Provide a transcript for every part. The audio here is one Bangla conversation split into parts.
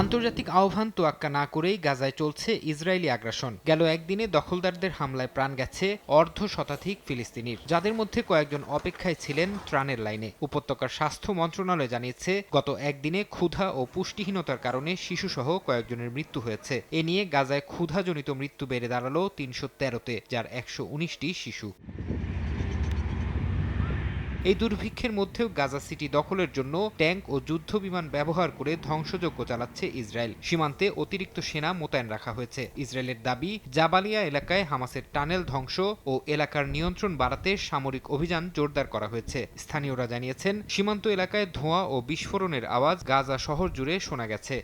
আন্তর্জাতিক আহ্বান তোয়াক্কা না করেই গাজায় চলছে ইসরায়েলি আগ্রাসন। গেল একদিনে দখলদারদের হামলায় প্রাণ গেছে অর্ধ শতাধিক ফিলিস্তিনির। যাদের মধ্যে কয়েকজন অপেক্ষায় ছিলেন ত্রাণের লাইনে। উপত্যকার স্বাস্থ্য মন্ত্রণালয় জানিয়েছে, গত একদিনে ক্ষুধা ও পুষ্টিহীনতার কারণে শিশুসহ কয়েকজনের মৃত্যু হয়েছে। এ নিয়ে গাজায় ক্ষুধাজনিত মৃত্যু বেড়ে দাঁড়াল তিনশো তেরোতে, যার একশো উনিশটি শিশু। এই দুর্ভিক্ষের মধ্যেও গাজা সিটি দখলের জন্য ট্যাঙ্ক ও যুদ্ধ বিমান ব্যবহার করে ধ্বংসযজ্ঞ চালাচ্ছে ইসরায়েল। সীমান্তে অতিরিক্ত সেনা মোতায়েন রাখা হয়েছে। ইসরায়েলের দাবি, জাবালিয়া এলাকায় হামাসের টানেল ধ্বংস ও এলাকার নিয়ন্ত্রণ বাড়াতে সামরিক অভিযান জোরদার করা হয়েছে। স্থানীয়রা জানিয়েছেন, সীমান্ত এলাকায় ধোঁয়া ও বিস্ফোরণের আওয়াজ গাজা শহর জুড়ে শোনা গেছে।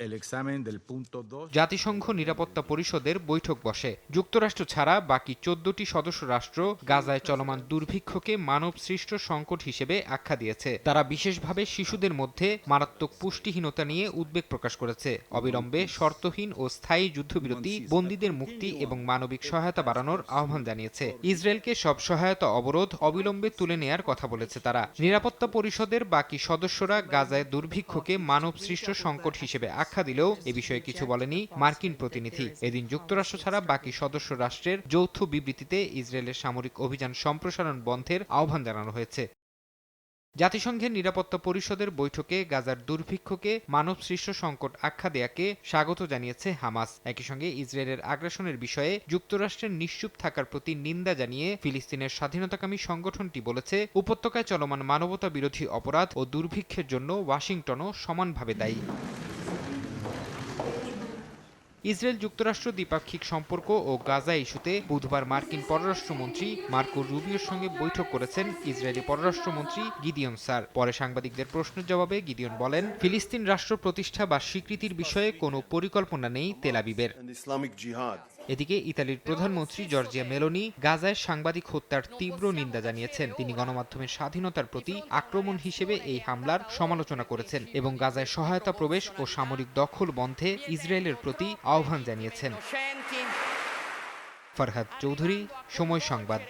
Ahora el examen del punto 2. জাতিসংঘ নিরাপত্তা পরিষদের বৈঠক বসে। যুক্তরাষ্ট্র ছাড়া বাকি চোদ্দটি সদস্য রাষ্ট্র গাজায় চলমান দুর্ভিক্ষকে মানব সৃষ্ট সংকট হিসেবে আখ্যা দিয়েছে। তারা বিশেষভাবে শিশুদের মধ্যে মারাত্মক পুষ্টিহীনতা নিয়ে উদ্বেগ প্রকাশ করেছে। অবিলম্বে শর্তহীন ও স্থায়ী যুদ্ধবিরতি, বন্দীদের মুক্তি এবং মানবিক সহায়তা বাড়ানোর আহ্বান জানিয়েছে। ইসরায়েলকে সব সহায়তা অবরোধ অবিলম্বে তুলে নেয়ার কথা বলেছে তারা। নিরাপত্তা পরিষদের বাকি সদস্যরা গাজায় দুর্ভিক্ষকে মানব সৃষ্ট সংকট হিসেবে আখ্যা দিলেও এ বিষয়ে কিছু বলেনি মার্কিন প্রতিনিধি। এদিন যুক্তরাষ্ট্র ছাড়া বাকি সদস্য রাষ্ট্রের যৌথ বিবৃতিতে ইসরায়েলের সামরিক অভিযান সম্প্রসারণ বন্ধের আহ্বান জানানো হয়েছে। জাতিসংঘের নিরাপত্তা পরিষদের বৈঠকে গাজার দুর্ভিক্ষকে মানবসৃষ্ট সংকট আখ্যা দেয়াকে স্বাগত জানিয়েছে হামাস। একই সঙ্গে ইসরায়েলের আগ্রাসনের বিষয়ে যুক্তরাষ্ট্রের নিশ্চুপ থাকার প্রতি নিন্দা জানিয়ে ফিলিস্তিনের স্বাধীনতাকামী সংগঠনটি বলেছে, উপত্যকায় চলমান মানবতা বিরোধী অপরাধ ও দুর্ভিক্ষের জন্য ওয়াশিংটনও সমানভাবে দায়ী। ইসরায়েল যুক্তরাষ্ট্র দ্বিপাক্ষিক সম্পর্ক ও গাজা ইস্যুতে বুধবার মার্কিন পররাষ্ট্রমন্ত্রী মার্কো রুবিওর সঙ্গে বৈঠক করেছেন ইসরায়েলি পররাষ্ট্রমন্ত্রী গিদিয়ন স্যার পরে সাংবাদিকদের প্রশ্নের জবাবে গিদিয়ন বলেন, ফিলিস্তিন রাষ্ট্র প্রতিষ্ঠা বা স্বীকৃতির বিষয়ে কোনো পরিকল্পনা নেই তেলাবিবের ইসলামিক জিহাদ. এদিকে ইতালির প্রধানমন্ত্রী জর্জিয়া মেলোনি গাজায় সাংবাদিক হত্যার তীব্র নিন্দা জানিয়েছেন। তিনি গণমাধ্যমের স্বাধীনতার প্রতি আক্রমণ হিসেবে এই হামলার সমালোচনা করেছেন এবং গাজায় সহায়তা প্রবেশ ও সামরিক দখল বন্ধে ইসরায়েলের প্রতি আহ্বান জানিয়েছেন। ফরহাদ চৌধুরী, সময় সংবাদ।